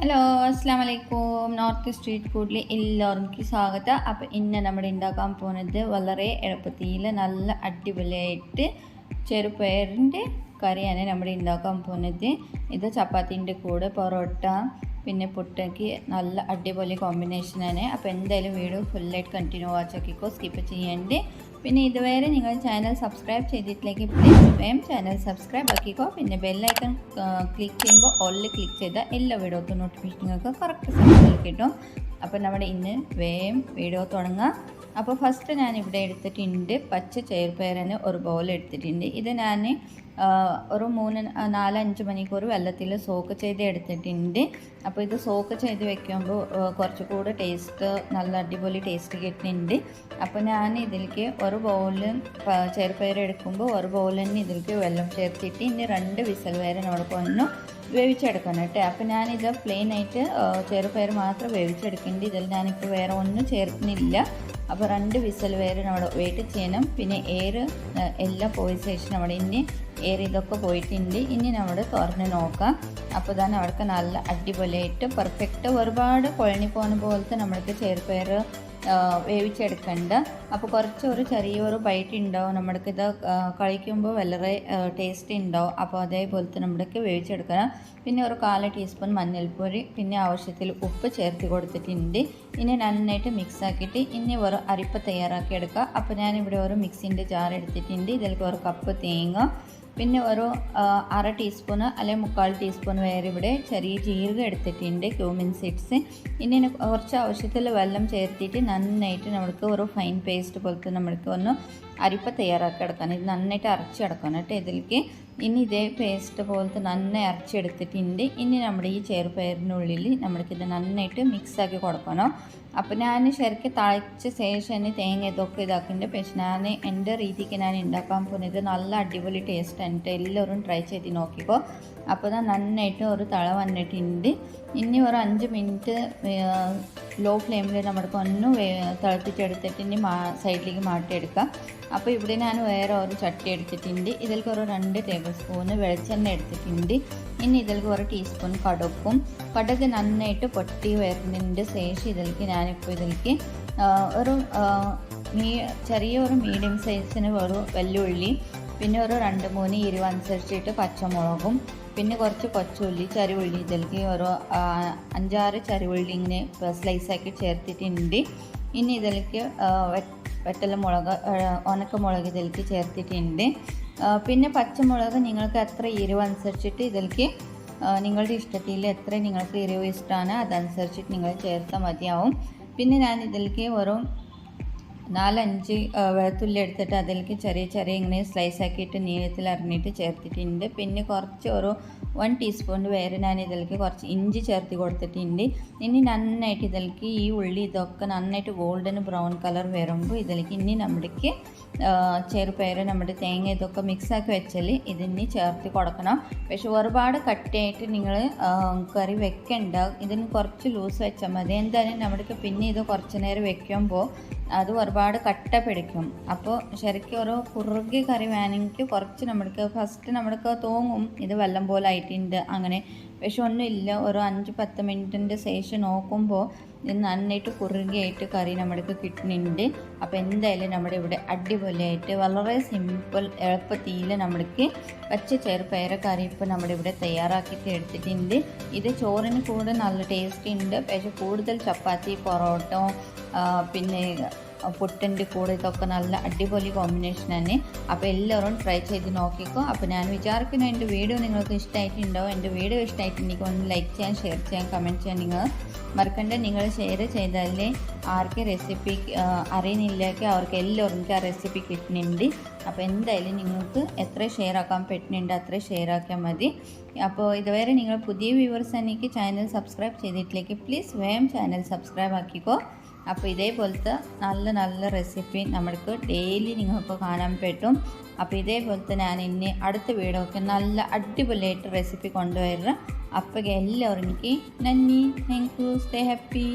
Hello അസ്സാം വലൈക്കും north street ഫുഡിൽ എല്ലാവർക്കും സ്വാഗതം. അപ്പോൾ ഇന്ന് നമ്മൾ ഉണ്ടാക്കാൻ പോകുന്നത് വളരെ എളുപ്പത്തിൽ നല്ല അടിപൊളിയായിട്ട് ചെറുപയറിന്റെ കറിയാണ് നമ്മൾ ഉണ്ടാക്കാൻ പോകുന്നത് ഇത് ചപ്പാത്തിന്റെ കൂടെ പൊറോട്ട പിന്നെ പുട്ടയ്ക്ക് നല്ല അടിപൊളി കോമ്പിനേഷൻ കോമ്പിനേഷനാണ് അപ്പോൾ എന്തായാലും വീഡിയോ ഫുള്ളായിട്ട് കണ്ടിന്യൂ വാച്ച് ആക്കിക്കോ സ്കിപ്പ് ചെയ്യേണ്ടി. പിന്നെ ഇതുവരെ നിങ്ങൾ ചാനൽ സബ്സ്ക്രൈബ് ചെയ്തിട്ടില്ലെങ്കിൽ പ്ലീസ് വേം ചാനൽ സബ്സ്ക്രൈബ് ആക്കിക്കോ. പിന്നെ ബെല്ലൈക്കൺ ക്ലിക്ക് ചെയ്യുമ്പോൾ ഓളിൽ ക്ലിക്ക് ചെയ്താൽ എല്ലാ വീഡിയോത്തും നോട്ടിഫിക്കേഷനൊക്കെ കറക്റ്റ് സമയത്തിൽ കിട്ടും. അപ്പോൾ നമ്മുടെ ഇന്ന് വേം വീഡിയോ തുടങ്ങാം. അപ്പോൾ ഫസ്റ്റ് ഞാൻ ഇവിടെ എടുത്തിട്ടുണ്ട് പച്ച ചേർപ്പയറിന് ഒരു ബോൾ എടുത്തിട്ടുണ്ട്. ഇത് ഞാൻ ഒരു മൂന്ന് നാലഞ്ച് മണിക്കൂർ വെള്ളത്തിൽ സോക്ക് ചെയ്ത് എടുത്തിട്ടുണ്ട്. അപ്പോൾ ഇത് സോക്ക് ചെയ്ത് വെക്കുമ്പോൾ കുറച്ചുകൂടെ ടേസ്റ്റ് നല്ല അടിപൊളി ടേസ്റ്റ് കിട്ടുന്നുണ്ട്. അപ്പോൾ ഞാൻ ഇതിലേക്ക് ഒരു ബൗളിൽ ചെറുപയർ എടുക്കുമ്പോൾ ഒരു ബൗളിൽ തന്നെ ഇതിലേക്ക് വെള്ളം ചേർത്തിട്ട് ഇനി രണ്ട് വിസൽ വരെ നമ്മൾക്ക് ഒന്ന് വേവിച്ചെടുക്കണം കേട്ടോ. അപ്പോൾ ഞാനിത് പ്ലെയിൻ ആയിട്ട് ചെറുപയർ മാത്രം വേവിച്ചെടുക്കേണ്ടി ഇതിൽ ഞാനിപ്പോൾ വേറെ ഒന്നും ചേർക്കുന്നില്ല. അപ്പോൾ രണ്ട് വിസൽ വരെ നമ്മൾ വെയിറ്റ് ചെയ്യണം. പിന്നെ എയർ എല്ലാം പോയ ശേഷം നമ്മുടെ ഇനി ഇതൊക്കെ പോയിട്ടുണ്ട്. ഇനി നമ്മൾ തുറന്ന് നോക്കാം. അപ്പോൾ തന്നെ അവിടേക്ക് നല്ല അടിപൊളിയായിട്ട് പെർഫെക്റ്റ് ഒരുപാട് കുഴഞ്ഞു പോകുന്ന പോലത്തെ നമ്മൾക്ക് ചെറുപയർ വേവിച്ചെടുക്കണ്ട. അപ്പോൾ കുറച്ചൊരു ചെറിയൊരു ബൈറ്റ് ഉണ്ടാവും. നമ്മൾക്ക് ഇത് കഴിക്കുമ്പോൾ വളരെ ടേസ്റ്റ് ഉണ്ടാവും. അപ്പോൾ അതേപോലത്തെ നമ്മൾക്ക് വേവിച്ചെടുക്കണം. പിന്നെ ഒരു കാല ടീസ്പൂൺ മഞ്ഞൾപ്പൊടി പിന്നെ ആവശ്യത്തിൽ ഉപ്പ് ചേർത്ത് കൊടുത്തിട്ടുണ്ട്. ഇനി നന്നായിട്ട് മിക്സ് ആക്കിയിട്ട് ഇനി ഒരു അരിപ്പ തയ്യാറാക്കി എടുക്കുക അപ്പോൾ ഞാനിവിടെ ഒരു മിക്സിന്റെ ജാർ എടുത്തിട്ടുണ്ട്. ഇതിലേക്ക് ഒരു കപ്പ് തേങ്ങ പിന്നെ ഒരു അര ടീസ്പൂണ് അല്ലെങ്കിൽ മുക്കാൽ ടീസ്പൂൺ വേറെ ഇവിടെ ചെറിയ ജീരകം എടുത്തിട്ടുണ്ട് ക്യൂമിൻ സീഡ്സ് ഇനി കുറച്ച് ആവശ്യത്തിൽ വെള്ളം ചേർത്തിട്ട് നന്നായിട്ട് നമ്മൾക്ക് ഒരു ഫൈൻ പേസ്റ്റ് പോലത്തെ നമ്മൾക്ക് ഒന്ന് അരിപ്പ തയ്യാറാക്കി എടുക്കണം. ഇത് നന്നായിട്ട് അരച്ചെടുക്കണം കേട്ടോ ഇതിലേക്ക്. ഇനി ഇതേ പേസ്റ്റ് പോലത്തെ നന്നായി അരച്ചെടുത്തിട്ടുണ്ട് ഇനി നമ്മുടെ ഈ ചെറുപയറിനുള്ളിൽ നമ്മൾക്കിത് നന്നായിട്ട് മിക്സാക്കി കൊടുക്കണം. അപ്പോൾ ഞാൻ ശരിക്കും തളച്ച ശേഷം തന്നെ തേങ്ങ ഇതൊക്കെ ഇതാക്കുന്നുണ്ട് പക്ഷെ ഞാൻ എന്റെ രീതിക്ക് ഞാൻ ഉണ്ടാക്കാൻ പോകുന്നത് നല്ല അടിപൊളി ടേസ്റ്റ് ആണ്. എല്ലാവരും ട്രൈ ചെയ്ത് നോക്കിക്കോ. അപ്പോൾ ഞാൻ നന്നായിട്ട് ഒരു തള വന്നിട്ടുണ്ട്. ഇനി ഒരു അഞ്ച് മിനിറ്റ് ലോ ഫ്ലെയിമിൽ നമ്മൾക്ക് ഒന്ന് തിളപ്പിച്ചെടുത്തിട്ട് ഇനി മാ സൈഡിലേക്ക് മാറ്റിയെടുക്കാം. അപ്പോൾ ഇവിടെ ഞാൻ വേറെ ഒരു ചട്ടി എടുത്തിട്ടുണ്ട്. ഇതിലേക്ക് ഒരു രണ്ട് ടേബിൾ സ്പൂണ് വെളിച്ചെണ്ണ എടുത്തിട്ടുണ്ട്. ഇനി ഇതിലേക്ക് ഒരു ടീസ്പൂൺ കടുക്കും കടുക് നന്നായിട്ട് പൊട്ടി വരുന്നതിന്റെ ശേഷം ഇതിലേക്ക് ഞാനിപ്പോൾ ഇതിലേക്ക് ഒരു മീ ചെറിയൊരു മീഡിയം സൈസിന് ഒരു വെല്ലുള്ളി പിന്നെ ഒരു രണ്ട് മൂന്ന് എരിവ് അനുസരിച്ചിട്ട് പച്ചമുളകും പിന്നെ കുറച്ച് കൊച്ചുള്ളി ചരുവള്ളി ഇതിലേക്ക് ഓരോ അഞ്ചാറ് ചരുവള്ളി ഇങ്ങനെ സ്ലൈസാക്കി ചേർത്തിട്ടുണ്ട്. ഇനി ഇതിലേക്ക് വെട്ടല മുളക് ഉണക്കമുളക് ഇതിലേക്ക് ചേർത്തിട്ടുണ്ട്. പിന്നെ പച്ചമുളക് നിങ്ങൾക്ക് എത്ര എരിവ് അനുസരിച്ചിട്ട് ഇതിലേക്ക് നിങ്ങളുടെ ഇഷ്ടത്തിൽ എത്ര നിങ്ങൾക്ക് എരിവ് ഇഷ്ടമാണ് അതനുസരിച്ചിട്ട് നിങ്ങൾ ചേർത്താൽ മതിയാവും. പിന്നെ ഞാൻ ഇതിലേക്ക് ഒരു നാലഞ്ച് വെളുത്തുള്ളി എടുത്തിട്ട് അതിലേക്ക് ചെറിയ ചെറിയ ഇങ്ങനെ സ്ലൈസ് ആക്കിയിട്ട് നീളത്തിൽ അറിഞ്ഞിട്ട് ചേർത്തിട്ടുണ്ട്. പിന്നെ കുറച്ച് ഒരു വൺ ടീസ്പൂൺ വേറെ ഞാൻ ഇതിലേക്ക് കുറച്ച് ഇഞ്ചി ചേർത്ത് കൊടുത്തിട്ടുണ്ട്. ഇനി നന്നായിട്ട് ഇതിലേക്ക് ഈ ഉള്ളി ഇതൊക്കെ നന്നായിട്ട് ഗോൾഡൻ ബ്രൗൺ കളർ വരുമ്പോൾ ഇതിലേക്ക് ഇനി നമ്മുടേക്ക് ചെറുപയർ നമ്മുടെ തേങ്ങ ഇതൊക്കെ മിക്സാക്കി വെച്ചാൽ ഇതിന് ചേർത്ത് കൊടുക്കണം. പക്ഷെ ഒരുപാട് കട്ടിയായിട്ട് നിങ്ങൾ കറി വെക്കണ്ട. ഇതിന് കുറച്ച് ലൂസ് വെച്ചാൽ മതി. എന്തായാലും നമ്മുടെ പിന്നെ ഇത് കുറച്ച് നേരം വെക്കുമ്പോൾ അത് ഒരുപാട് കട്ട പിടിക്കും. അപ്പോൾ ശരിക്കും ഒരു കുറുകി കറി വേണമെങ്കിൽ കുറച്ച് നമ്മൾക്ക് ഫസ്റ്റ് നമ്മൾക്ക് തോന്നും ഇത് വെള്ളം പോലെ ആയിട്ടുണ്ട്. അങ്ങനെ പക്ഷെ ഒന്നുമില്ല. ഒരു അഞ്ച് പത്ത് മിനിറ്റിന്റെ ശേഷം നോക്കുമ്പോൾ നന്നായിട്ട് കുറുകിയായിട്ട് കറി നമ്മൾക്ക് കിട്ടുന്നുണ്ട്. അപ്പോൾ എന്തായാലും നമ്മുടെ ഇവിടെ അടിപൊളിയായിട്ട് വളരെ സിമ്പിൾ എളുപ്പത്തിൽ നമ്മൾക്ക് പച്ച ചെറുപയർ കറി ഇപ്പോൾ നമ്മുടെ ഇവിടെ തയ്യാറാക്കിയിട്ട് എടുത്തിട്ടുണ്ട്. ഇത് ചോറിന് കൂടെ നല്ല ടേസ്റ്റ് ഉണ്ട്. പക്ഷേ കൂടുതൽ ചപ്പാത്തി പൊറോട്ട പിന്നെ പുട്ടിന്റെ കൂടെ ഇതൊക്കെ നല്ല അടിപൊളി തന്നെ. അപ്പോൾ എല്ലാവരും ട്രൈ ചെയ്ത് നോക്കിക്കോ. അപ്പോൾ ഞാൻ വിചാരിക്കുന്നു എന്റെ വീഡിയോ നിങ്ങൾക്ക് ഇഷ്ടമായിട്ടുണ്ടോ എന്റെ വീഡിയോ ഇഷ്ടമായിട്ടുണ്ടെങ്കിൽ ഒന്ന് ലൈക്ക് ചെയ്യാൻ ഷെയർ ചെയ്യാൻ കമന്റ് ചെയ്യാൻ നിങ്ങൾ മറക്കണ്ട. നിങ്ങൾ ഷെയർ ചെയ്താലേ ആർക്ക് റെസിപ്പി അറിയുന്നില്ലെങ്കിൽ അവർക്ക് എല്ലാവർക്കും ആ റെസിപ്പി കിട്ടുന്നുണ്ട്. അപ്പോൾ എന്തായാലും നിങ്ങൾക്ക് എത്ര ഷെയർ ആക്കാൻ പറ്റുന്നുണ്ട് അത്ര ഷെയർ ആക്കിയാൽ മതി. അപ്പോൾ ഇതുവരെ നിങ്ങൾ പുതിയ വ്യൂവേഴ്സ് എനിക്ക് ചാനൽ സബ്സ്ക്രൈബ് ചെയ്തിട്ടില്ലെങ്കിൽ പ്ലീസ് വേഗം ചാനൽ സബ്സ്ക്രൈബ് ആക്കിക്കോ. അപ്പോൾ ഇതേപോലത്തെ നല്ല നല്ല റെസിപ്പി നമ്മൾക്ക് ഡെയിലി നിങ്ങൾക്ക് കാണാൻ പറ്റും. അപ്പോൾ ഇതേപോലത്തെ ഞാൻ ഇനി അടുത്ത വീഡിയോക്ക് നല്ല അടിപൊളിയായിട്ട് റെസിപ്പി കൊണ്ടുവരാം. അപ്പോൾ എല്ലാവരും എനിക്ക് നന്ദി. Thank you stay happy